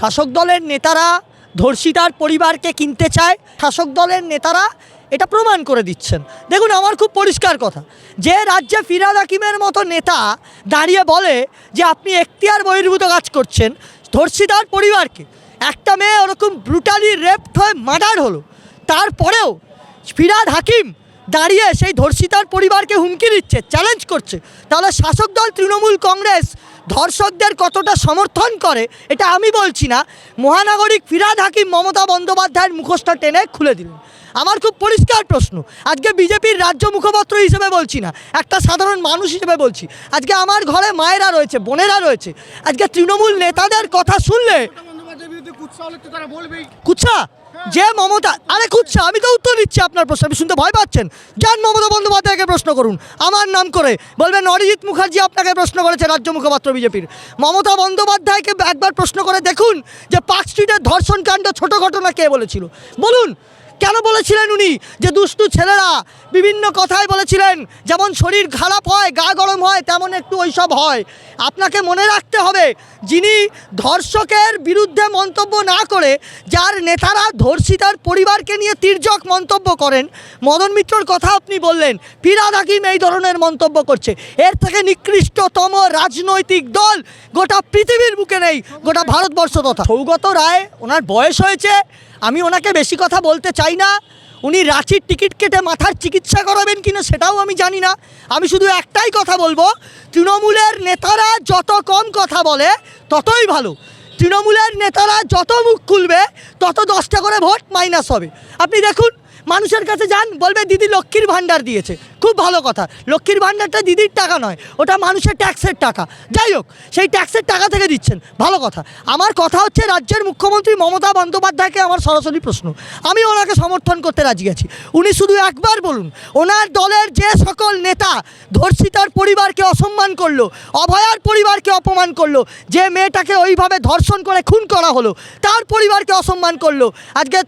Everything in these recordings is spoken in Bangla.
শাসক দলের নেতারা ধর্ষিতার পরিবারকে কিনতে চায়, শাসক দলের নেতারা এটা প্রমাণ করে দিচ্ছেন। দেখুন, আমার খুব পরিষ্কার কথা। যে রাজ্যে ফিরাদ হাকিমের মতো নেতা দাঁড়িয়ে বলে যে আপনি এখতিয়ার বহির্ভূত কাজ করছেন ধর্ষিতার পরিবারকে, একটা মেয়ে ওরকম ব্রুটালি রেপড হয়ে মার্ডার হলো, তারপরেও ফিরাদ হাকিম দাঁড়িয়ে সেই ধর্ষিতার পরিবারকে হুমকি দিচ্ছে চ্যালেঞ্জ করছে। তাহলে শাসক দল তৃণমূল কংগ্রেস ধর্ষকদের কতটা সমর্থন করে এটা আমি বলছি না। মহানাগরিক ফিরাদ হাকিম মমতা বন্দ্যোপাধ্যায়ের মুখোশটা টেনে খুলে দিলেন। আমার খুব পরিষ্কার প্রশ্ন আজকে বিজেপির রাজ্য মুখপাত্র হিসেবে বলছি না একটা সাধারণ মানুষ হিসেবে বলছি। আজকে আমার ঘরে মায়েরা রয়েছে বোনেরা রয়েছে আজকে তৃণমূল নেতাদের কথা শুনলে কুৎসা? যে মমতা, আরে কুচ্ছা আমি তো উত্তর দিচ্ছি আপনার প্রশ্ন, আপনি শুনতে ভয় পাচ্ছেন। যান মমতা বন্দ্যোপাধ্যায়কে প্রশ্ন করুন, আমার নাম করে। বলবেন, অরিজিৎ মুখার্জি আপনাকে প্রশ্ন করেছে রাজ্য মুখপাত্র বিজেপির। মমতা বন্দ্যোপাধ্যায়কে একবার প্রশ্ন করে দেখুন যে পার্ক স্ট্রিটের ধর্ষণ কাণ্ড ছোট ঘটনা কে বলেছিল। বলুন, কেন বলেছিলেন উনি? যে দুষ্টু ছেলেরা বিভিন্ন কথায় বলেছিলেন, যেমন শরীর খারাপ হয়, গা গরম হয়, তেমন একটু ওইসব হয়। আপনাকে মনে রাখতে হবে, যিনি ধর্ষকের বিরুদ্ধে মন্তব্য না করে, যার নেতারা ধর্ষিতার পরিবারকে নিয়ে তির্যক মন্তব্য করেন। মদন মিত্রর কথা আপনি বললেন, ফিরাদ হাকিম এই ধরনের মন্তব্য করছে। এর থেকে নিকৃষ্টতম রাজনৈতিক দল গোটা পৃথিবীর বুকে নেই, গোটা ভারতবর্ষ তথা। সৌগত রায় ওনার বয়স হয়েছে, আমি ওনাকে বেশি কথা বলতে চাই না। উনি রাঁচির টিকিট কেটে মাথার চিকিৎসা করাবেন কিনা সেটাও আমি জানি না। আমি শুধু একটাই কথা বলব, তৃণমূলের নেতারা যত কম কথা বলে, ততই ভালো। তৃণমূলের নেতারা যত মুখ খুলবে তত দশটা করে ভোট মাইনাস হবে। আপনি দেখুন মানুষের কাছে যান, বলবে দিদি লক্ষ্মীর ভাণ্ডার দিয়েছে। খুব ভালো কথা। লক্ষ্মীর ভাণ্ডারটা দিদির টাকা নয়, ওটা মানুষের ট্যাক্সের টাকা। যাই হোক, সেই ট্যাক্সের টাকা থেকে দিচ্ছেন। ভালো কথা। আমার কথা হচ্ছে রাজ্যের মুখ্যমন্ত্রী মমতা বন্দ্যোপাধ্যায়কে আমার সরাসরি প্রশ্ন। আমি ওনাকে সমর্থন করতে রাজি আছি। উনি শুধু একবার বলুন, ওনার দলের যে সকল নেতা ধর্ষিতার পরিবারকে অসম্মান করল, অভয়ার পরিবারকে অপমান করল, যে মেয়েটাকে ওইভাবে ধর্ষণ করে খুন করা হলো, তার পরিবারকে অসম্মান করল, আজকে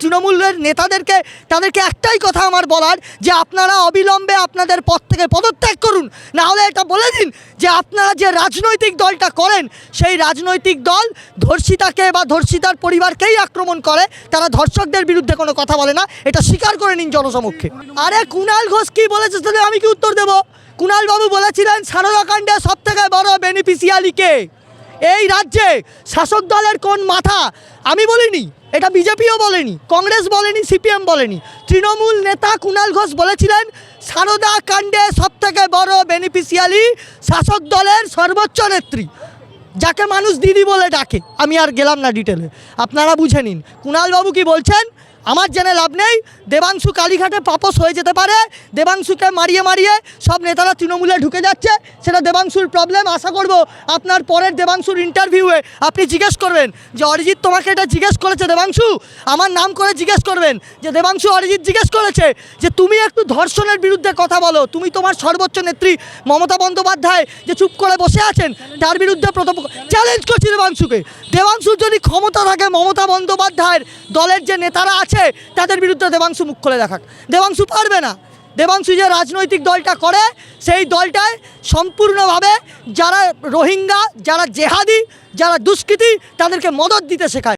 তৃণমূলের নেতাদেরকে, তাদেরকে একটাই কথা আমার বলার যে আপনারা অবিলম্বে আপনাদের পদ থেকে পদত্যাগ করুন। না হলে এটা বলে দিন যে আপনারা যে রাজনৈতিক দলটা করেন, সেই রাজনৈতিক দল ধর্ষিতাকে বা ধর্ষিতার পরিবারকেই আক্রমণ করে, তারা ধর্ষকদের বিরুদ্ধে কোনো কথা বলে না। এটা স্বীকার করে নিন জনসমক্ষে। আরে কুণাল ঘোষ কি বলেছে তাহলে আমি কি উত্তর দেবো? কুণাল বাবু বলেছিলেন সারদাকাণ্ডে সব থেকে বড় বেনিফিশিয়ারি কে? এই রাজ্যে শাসক দলের কোন মাথা? আমি বলিনি, এটা বিজেপিও বলেনি, কংগ্রেস বলেনি, সিপিএম বলেনি। তৃণমূল নেতা কুণাল ঘোষ বলেছিলেন, সারদা কাণ্ডে সব থেকে বড় বেনিফিশিয়ারি শাসক দলের সর্বোচ্চ নেত্রী। যাকে মানুষ দিদি বলে ডাকে, আমি আর গেলাম না ডিটেলে আপনারা বুঝে নিন কুণালবাবু কি বলছেন? আমার জেনে লাভ নেই। দেবাংশু কালীঘাটে পাপস হয়ে যেতে পারে। দেবাংশুকে মারিয়ে মারিয়ে সব নেতারা তৃণমূলে ঢুকে যাচ্ছে। সেটা দেবাংশুর প্রবলেম আশা করব আপনার পরের দেবাংশুর ইন্টারভিউয়ে আপনি জিজ্ঞেস করবেন যে, অরিজিৎ তোমাকে এটা জিজ্ঞেস করেছে দেবাংশু? আমার নাম করে জিজ্ঞেস করবেন যে, দেবাংশু, অরিজিৎ জিজ্ঞেস করেছে যে, তুমি একটু ধর্ষণের বিরুদ্ধে কথা বলো। তুমি তোমার সর্বোচ্চ নেত্রী মমতা বন্দ্যোপাধ্যায় যে চুপ করে বসে আছেন, তার বিরুদ্ধে প্রথম চ্যালেঞ্জ করছি দেবাংশুকে। দেবাংশুর যদি ক্ষমতা থাকে মমতা বন্দ্যোপাধ্যায়ের দলের যে নেতারা আছে তাদের বিরুদ্ধে দেবাংশু মুখ খুলে দেখাক। দেবাংশু পারবে না। দেবাংশু যে রাজনৈতিক দলটা করে, সেই দলটায় সম্পূর্ণভাবে যারা রোহিঙ্গা, যারা জেহাদি, যারা দুষ্কৃতি, তাদেরকে মদত দিতে শেখায়।